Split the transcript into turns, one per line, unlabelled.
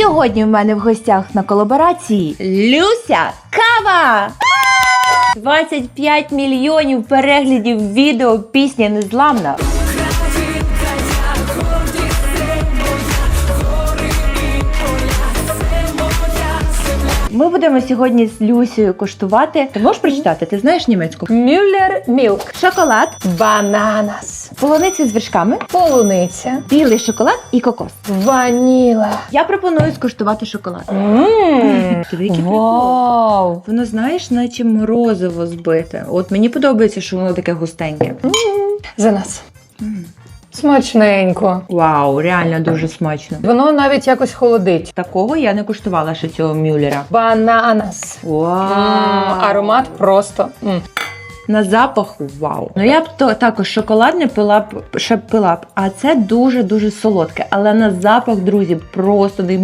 Сьогодні в мене в гостях на колаборації Люся Кава! 25 мільйонів переглядів відео пісня Незламна. Ми будемо сьогодні з Люсею коштувати. Ти можеш прочитати? Ти знаєш німецьку?
Мюллер Мілк.
Шоколад,
Бананас.
Полуниця з вершками,
Полуниця.
білий шоколад і кокос.
Ваніла.
Я пропоную скуштувати шоколад.
Ммм. Вау.
Воно знаєш, наче морозиво збите. От мені подобається, що воно таке густеньке.
За нас. Смачненько.
Вау, реально дуже смачно.
Воно навіть якось холодить.
Такого я не куштувала ще цього мюллера.
Бананас.
Вау.
М, Аромат просто. м.
На запах вау. Ну я б то також шоколад не пила б ще пила б, а це дуже дуже солодке. Але на запах, друзі, просто неймовірно.